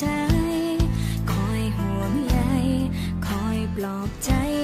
ใจ คอยห่วงใย คอยปลอบใจ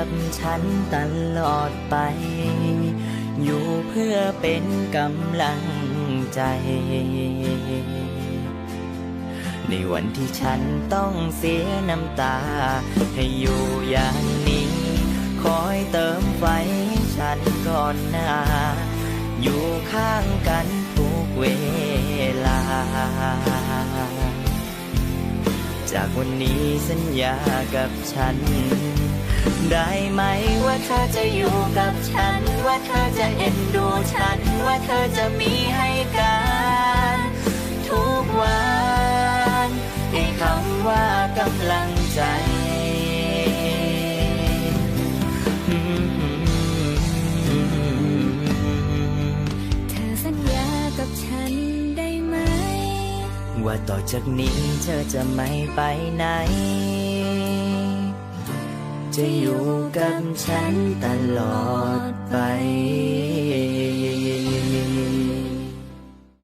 ับฉันตลอดไป อยู่เพื่อเป็นกำลังใจ ในวันที่ฉันต้องเสียน้ำตา ให้อยู่อย่างนี้ คอยเติมไฟให้ฉันก่อนหน้า อยู่ข้างกันทุกเวลาจากวันนี้สัญญากับฉัน ได้ไหมว่าเธอจะอยู่กับฉัน ว่าเธอจะเอ็นดูฉัน ว่าเธอจะมีให้กัน ทุกวันให้คำว่ากำลังใจเธอสัญญากับฉันได้ไหมว่าต่อจากนี้เธอจะไม่ไปไหน จะอยู่กับฉันตลอดไป